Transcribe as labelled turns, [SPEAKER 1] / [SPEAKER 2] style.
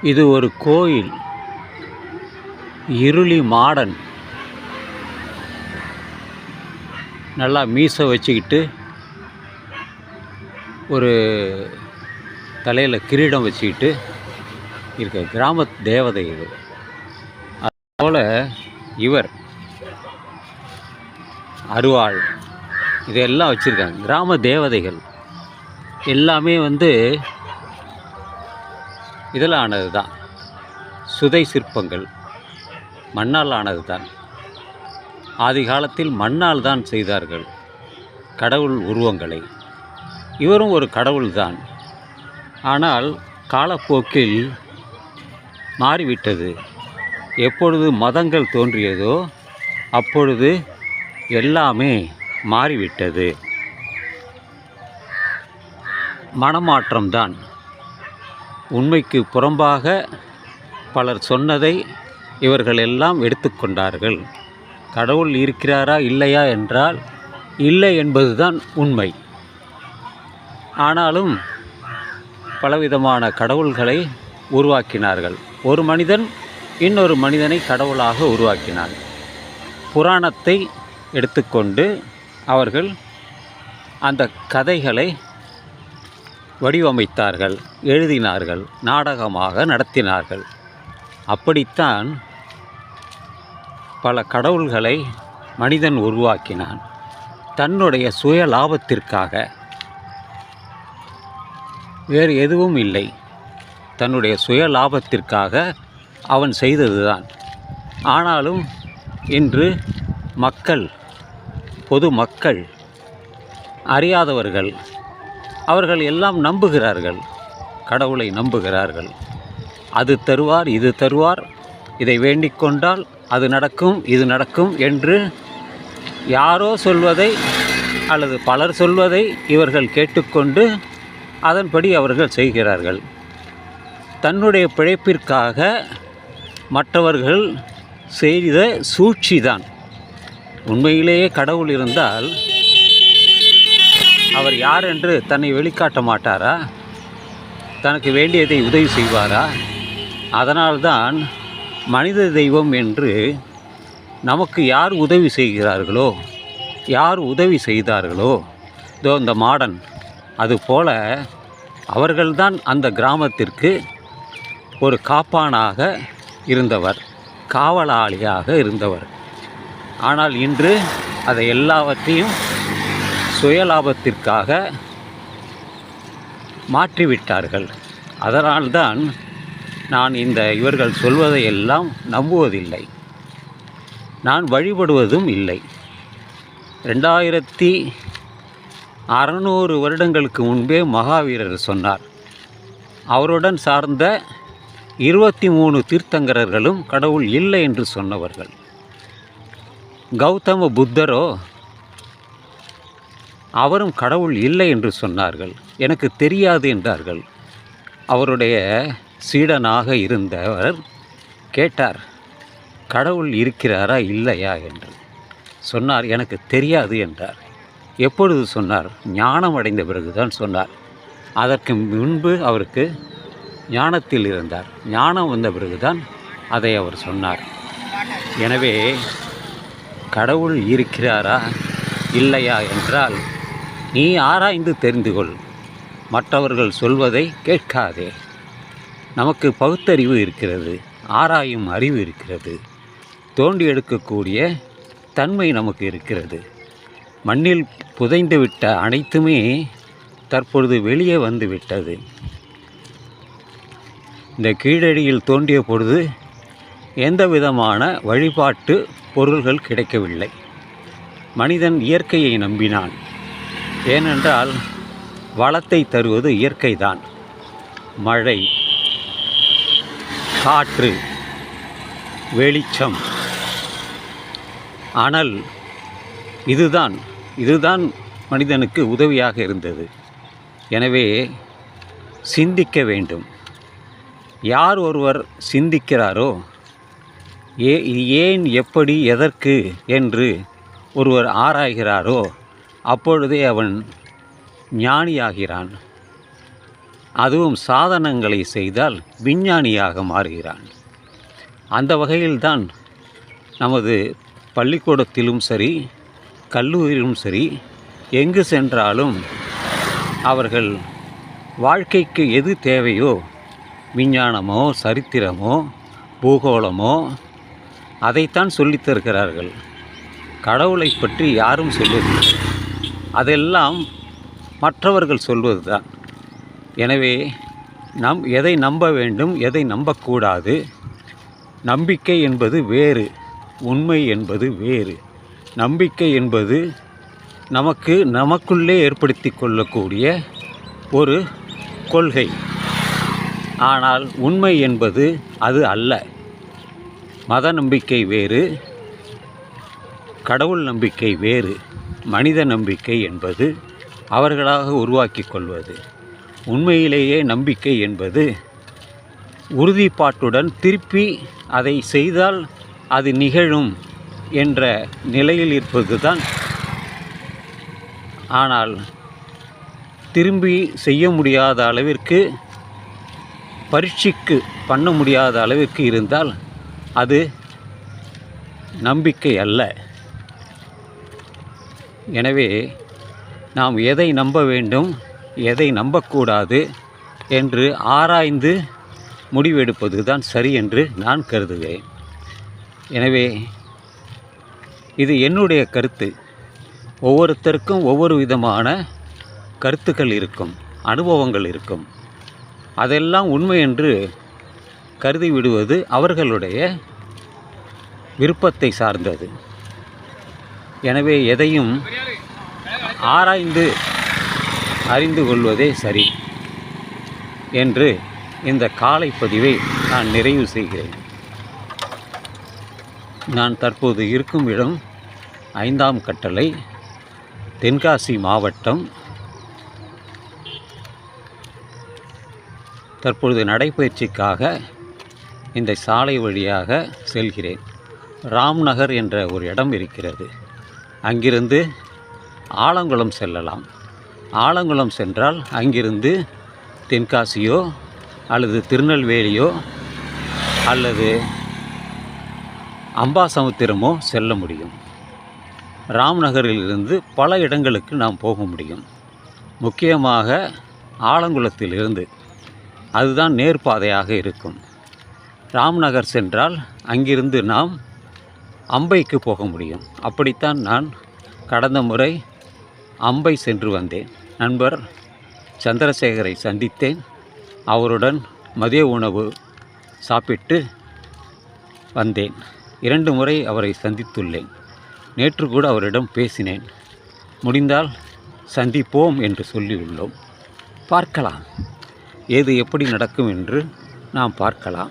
[SPEAKER 1] இது ஒரு கோயில். இருளி மாடன். நல்லா மீசை வச்சுக்கிட்டு ஒரு தலையில் கிரீடம் வச்சுக்கிட்டு இருக்க கிராம தேவதை இது. அதுபோல் இவர் அருவாள். இதெல்லாம் வச்சுருக்காங்க. கிராம தேவதைகள். எல்லாமே வந்து இதில் ஆனது தான் சுதை சிற்பங்கள் மண்ணால் ஆனது தான் ஆதி காலத்தில் மண்ணால் தான் செய்தார்கள் கடவுள் உருவங்களை. இவரும் ஒரு கடவுள்தான் ஆனால் காலப்போக்கில் மாறிவிட்டது. எப்பொழுது மதங்கள் தோன்றியதோ அப்பொழுது எல்லாமே மாறிவிட்டது. மனமாற்றம்தான். உண்மைக்கு புறம்பாக பலர் சொன்னதை இவர்கள் எல்லாம் எடுத்துக்கொண்டார்கள். கடவுள் இருக்கிறாரா இல்லையா என்றால் இல்லை என்பதுதான் உண்மை. ஆனாலும் பலவிதமான கடவுள்களை உருவாக்கினார்கள். ஒரு மனிதன் இன்னொரு மனிதனை கடவுளாக உருவாக்கினான். புராணத்தை எடுத்துக்கொண்டு அவர்கள் அந்த கதைகளை வடிவமைத்தார்கள் எழுதினார்கள் நாடகமாக நடத்தினார்கள். அப்படித்தான் பல கடவுள்களை மனிதன் உருவாக்கினான். தன்னுடைய சுய லாபத்திற்காக. வேறு எதுவும் இல்லை. தன்னுடைய சுய லாபத்திற்காக அவன் செய்ததுதான். ஆனாலும் இன்று மக்கள் பொது மக்கள் அறியாதவர்கள் அவர்கள் எல்லாம் நம்புகிறார்கள். கடவுளை நம்புகிறார்கள். அது தருவார் இது தருவார். இதை வேண்டிக் கொண்டால் அது நடக்கும் இது நடக்கும் என்று யாரோ சொல்வதை அல்லது பலர் சொல்வதை இவர்கள் கேட்டுக்கொண்டு அதன்படி அவர்கள் செய்கிறார்கள். தன்னுடைய பிழைப்பிற்காக மற்றவர்கள் செய்த சூழ்ச்சிதான். உண்மையிலேயே கடவுள் இருந்தால் அவர் யார் என்று தன்னை வெளிக்காட்ட மாட்டாரா? தனக்கு வேண்டியதை உதவி செய்வாரா? அதனால்தான் மனித தெய்வம் என்று நமக்கு யார் உதவி செய்கிறார்களோ யார் உதவி செய்தார்களோ இதோ இந்த மாடன் அதுபோல அவர்கள்தான் அந்த கிராமத்திற்கு ஒரு காப்பானாக இருந்தவர் காவலாளியாக இருந்தவர். ஆனால் இன்று அதை எல்லாவற்றையும் சுயலாபத்திற்காக மாற்றிவிட்டார்கள். அதனால்தான் நான் இந்த இவர்கள் சொல்வதையெல்லாம் நம்புவதில்லை. நான் வழிபடுவதும் இல்லை. ரெண்டாயிரத்தி அறநூறு வருடங்களுக்கு முன்பே மகாவீரர் சொன்னார். அவருடன் சார்ந்த இருபத்தி மூணு தீர்த்தங்கரர்களும் கடவுள் இல்லை என்று சொன்னவர்கள். கௌதம புத்தரோ அவரும் கடவுள் இல்லை என்று சொன்னார்கள். எனக்கு தெரியாது என்றார்கள். அவருடைய சீடனாக இருந்தவர் கேட்டார் கடவுள் இருக்கிறாரா இல்லையா? என்று. சொன்னார் எனக்கு தெரியாது என்றார். எப்பொழுது சொன்னார்? ஞானம் அடைந்த பிறகுதான் சொன்னார். அதற்கு முன்பு அவருக்கு ஞானத்தில் இருந்தார். ஞானம் வந்த பிறகுதான் அதை அவர் சொன்னார். எனவே கடவுள் இருக்கிறாரா இல்லையா? என்றால் நீ ஆராய்ந்து தெரிந்து கொள் மற்றவர்கள் சொல்வதை கேட்காதே. நமக்கு பகுத்தறிவு இருக்கிறது ஆராயும் அறிவு இருக்கிறது. தோண்டி எடுக்கக்கூடிய தன்மை நமக்கு இருக்கிறது. மண்ணில் புதைந்துவிட்ட அனைத்துமே தற்பொழுது வெளியே வந்து விட்டது இந்த கீழடியில் தோண்டிய பொழுது எந்த விதமான வழிபாட்டு பொருள்கள் கிடைக்கவில்லை. மனிதன் இயற்கையை நம்பினான். ஏனென்றால் வளத்தை தருவது இயற்கைதான். மழை காற்று வெளிச்சம் அனல் இதுதான் இதுதான் மனிதனுக்கு உதவியாக இருந்தது. எனவே சிந்திக்க வேண்டும். யார் ஒருவர் சிந்திக்கிறாரோ ஏ ஏன் எப்படி எதற்கு என்று ஒருவர் ஆராய்கிறாரோ அப்பொழுதே அவன் ஞானியாகிறான். அதுவும் சாதனங்களை செய்தால் விஞ்ஞானியாக மாறுகிறான். அந்த வகையில்தான் நமது பள்ளிக்கூடத்திலும் சரி கல்லூரியிலும் சரி எங்கு சென்றாலும் அவர்கள் வாழ்க்கைக்கு எது தேவையோ விஞ்ஞானமோ சரித்திரமோ பூகோளமோ அதைத்தான் சொல்லித் தருகிறார்கள் கடவுளை பற்றி யாரும் சொல்வதில்லை அதெல்லாம் மற்றவர்கள் சொல்வதுதான். எனவே நம் எதை நம்ப வேண்டும் எதை நம்பக்கூடாது? நம்பிக்கை என்பது வேறு உண்மை என்பது வேறு. நம்பிக்கை என்பது நமக்கு நமக்குள்ளே ஏற்படுத்தி கொள்ளக்கூடிய ஒரு கொள்கை. ஆனால் உண்மை என்பது அது அல்ல. மத நம்பிக்கை வேறு கடவுள் நம்பிக்கை வேறு. மனித நம்பிக்கை என்பது அவர்களாக உருவாக்கி கொள்வது. உண்மையிலேயே நம்பிக்கை என்பது உறுதிப்பாட்டுடன் திருப்பி அதை செய்தால் அது நிகழும் என்ற நிலையில் இருப்பது தான் ஆனால் திரும்பி செய்ய முடியாத அளவிற்கு பரீட்சைக்கு பண்ண முடியாத அளவிற்கு இருந்தால் அது நம்பிக்கை அல்ல. எனவே நாம் எதை நம்ப வேண்டும் எதை நம்பக்கூடாது என்று ஆராய்ந்து முடிவெடுப்பது தான் சரி என்று நான் கருதுகிறேன். எனவே இது என்னுடைய கருத்து. ஒவ்வொருத்தருக்கும் ஒவ்வொரு விதமான கருத்துக்கள் இருக்கும் அனுபவங்கள் இருக்கும். அதெல்லாம் உண்மை என்று கருதி விடுவது அவர்களுடைய விருப்பத்தை சார்ந்தது. எனவே எதையும் ஆராய்ந்து அறிந்து கொள்வதே சரி என்று இந்த காலை பதிவை நான் நிறைவு செய்கிறேன். நான் தற்போது இருக்கும் இடம் ஐந்தாம் கட்டளை தென்காசி மாவட்டம். தற்பொழுது நடைப்பயிற்சிக்காக இந்த சாலை வழியாக செல்கிறேன். ராம்நகர் என்ற ஒரு இடம் இருக்கிறது. அங்கிருந்து ஆலங்குளம் செல்லலாம். ஆலங்குளம் சென்றால் அங்கிருந்து தென்காசியோ அல்லது திருநெல்வேலியோ அல்லது அம்பாசமுத்திரமோ செல்ல முடியும். ராம்நகரிலிருந்து பல இடங்களுக்கு நாம் போக முடியும். முக்கியமாக ஆலங்குளத்திலிருந்து. அதுதான் நேர்பாதையாக இருக்கும். ராம்நகர் சென்றால் அங்கிருந்து நாம் அம்பைக்கு போக முடியும். அப்படித்தான் நான் கடந்த முறை அம்பை சென்று வந்தேன். நண்பர் சந்திரசேகரை சந்தித்தேன். அவருடன் மதிய உணவு சாப்பிட்டு வந்தேன். இரண்டு முறை அவரை சந்தித்துள்ளேன். நேற்று கூட அவரிடம் பேசினேன். முடிந்தால் சந்திப்போம் என்று சொல்லியுள்ளோம். பார்க்கலாம். ஏது எப்படி நடக்கும் என்று நாம் பார்க்கலாம்.